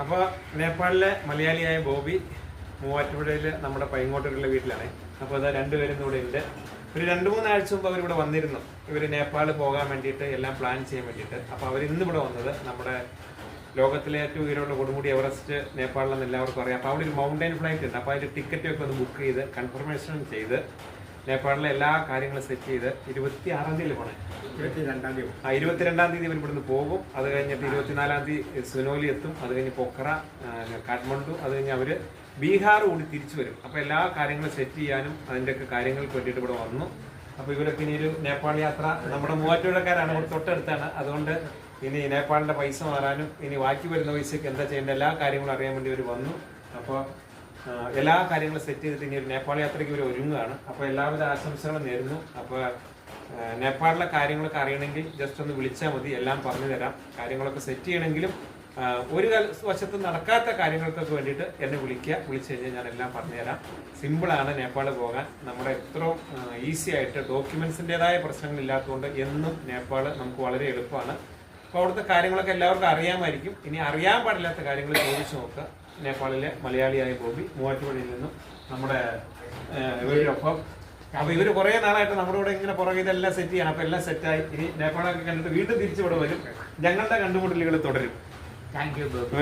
അപ്പോൾ നേപ്പാളിലെ മലയാളിയായ ബോബി മൂവാറ്റുപുഴയിൽ നമ്മുടെ പൈങ്ങോട്ടൂരിലെ വീട്ടിലാണ്. അപ്പോൾ അതാ രണ്ടുപേരും കൂടെ ഉണ്ട്. ഒരു രണ്ട് മൂന്നാഴ്ച മുമ്പ് അവരിവിടെ വന്നിരുന്നു. ഇവർ നേപ്പാൾ പോകാൻ വേണ്ടിയിട്ട് എല്ലാം പ്ലാൻ ചെയ്യാൻ വേണ്ടിയിട്ട്. അപ്പോൾ അവർ ഇന്ന് ഇവിടെ വന്നത് നമ്മുടെ ലോകത്തിലെ ഏറ്റവും ഉയരമുള്ള കൊടുമുടി എവറസ്റ്റ് നേപ്പാളിലെന്ന് എല്ലാവർക്കും അറിയാം. അപ്പോൾ അവിടെ ഒരു മൗണ്ടൈൻ ഫ്ലൈറ്റ് ഉണ്ട്. അപ്പോൾ അതിന്റെ ടിക്കറ്റൊക്കെ ഒന്ന് ബുക്ക് ചെയ്ത് കൺഫർമേഷൻ ചെയ്ത് നേപ്പാളിലെ എല്ലാ കാര്യങ്ങളും സെറ്റ് ചെയ്ത് ഇരുപത്തി ആറാം തീയതി പോണേ? ഇരുപത്തിരണ്ടാം തീയതി. ആ ഇരുപത്തിരണ്ടാം തീയതി ഇവർ ഇവിടുന്ന് പോകും. അത് കഴിഞ്ഞിട്ട് ഇരുപത്തിനാലാം തീയതി സുനോലി എത്തും. അത് കഴിഞ്ഞ് പൊക്കറ കാഠ്മണ്ഡു അത് കഴിഞ്ഞ് അവർ ബീഹാർ കൂടി തിരിച്ചു വരും. അപ്പോൾ എല്ലാ കാര്യങ്ങളും സെറ്റ് ചെയ്യാനും അതിന്റെയൊക്കെ കാര്യങ്ങൾക്ക് വേണ്ടിയിട്ട് ഇവിടെ വന്നു. അപ്പൊ ഇവരൊക്കെ ഇനി ഒരു നേപ്പാൾ യാത്ര നമ്മുടെ മൂവാറ്റുപുഴക്കാരാണ്. ഇവിടെ തൊട്ടടുത്താണ്. അതുകൊണ്ട് ഇനി നേപ്പാളിന്റെ പൈസ മാറാനും ഇനി ബാക്കി വരുന്ന പൈസക്ക് എന്താ ചെയ്യേണ്ട എല്ലാ കാര്യങ്ങളും അറിയാൻ വേണ്ടി ഇവർ വന്നു. അപ്പോൾ എല്ലാ കാര്യങ്ങളും സെറ്റ് ചെയ്തിട്ട് ഇനി ഒരു നേപ്പാൾ യാത്രയ്ക്ക് ഇവർ ഒരുങ്ങുകയാണ്. അപ്പോൾ എല്ലാവിധ ആശംസകളും നേരുന്നു. അപ്പോൾ നേപ്പാളിലെ കാര്യങ്ങളൊക്കെ അറിയണമെങ്കിൽ ജസ്റ്റ് ഒന്ന് വിളിച്ചാൽ മതി. എല്ലാം പറഞ്ഞു തരാം. കാര്യങ്ങളൊക്കെ സെറ്റ് ചെയ്യണമെങ്കിലും ഒരു വശത്ത് നടക്കാത്ത കാര്യങ്ങൾക്കൊക്കെ വേണ്ടിയിട്ട് എന്നെ വിളിക്കുക. വിളിച്ചു കഴിഞ്ഞാൽ ഞാൻ എല്ലാം പറഞ്ഞുതരാം സിമ്പിളാണ് നേപ്പാൾ പോകാൻ. നമ്മുടെ എത്രയും ഈസി ആയിട്ട് ഡോക്യുമെൻസിന്റെതായ പ്രശ്നങ്ങളില്ലാത്തതുകൊണ്ട് എന്നും നേപ്പാൾ നമുക്ക് വളരെ എളുപ്പമാണ്. അപ്പോൾ അവിടുത്തെ കാര്യങ്ങളൊക്കെ എല്ലാവർക്കും അറിയാമായിരിക്കും. ഇനി അറിയാൻ പാടില്ലാത്ത കാര്യങ്ങൾ ചോദിച്ചു നോക്കുക നേപ്പാളിലെ മലയാളിയായ ബോബി മൂവാറ്റുപുഴയിൽ നിന്നും നമ്മുടെ ഇവരോടൊപ്പം അപ്പൊ ഇവർ കുറെ നാളായിട്ട് നമ്മുടെ കൂടെ ഇങ്ങനെ പുറകെ ഇതെല്ലാം സെറ്റ് ചെയ്യണം. അപ്പൊ എല്ലാം സെറ്റായി ഇനി നേപ്പാളൊക്കെ കണ്ടിട്ട് വീണ്ടും തിരിച്ചു ഇവിടെ വരും. ഞങ്ങളുടെ കണ്ടുമുട്ടലുകൾ തുടരും. Thank you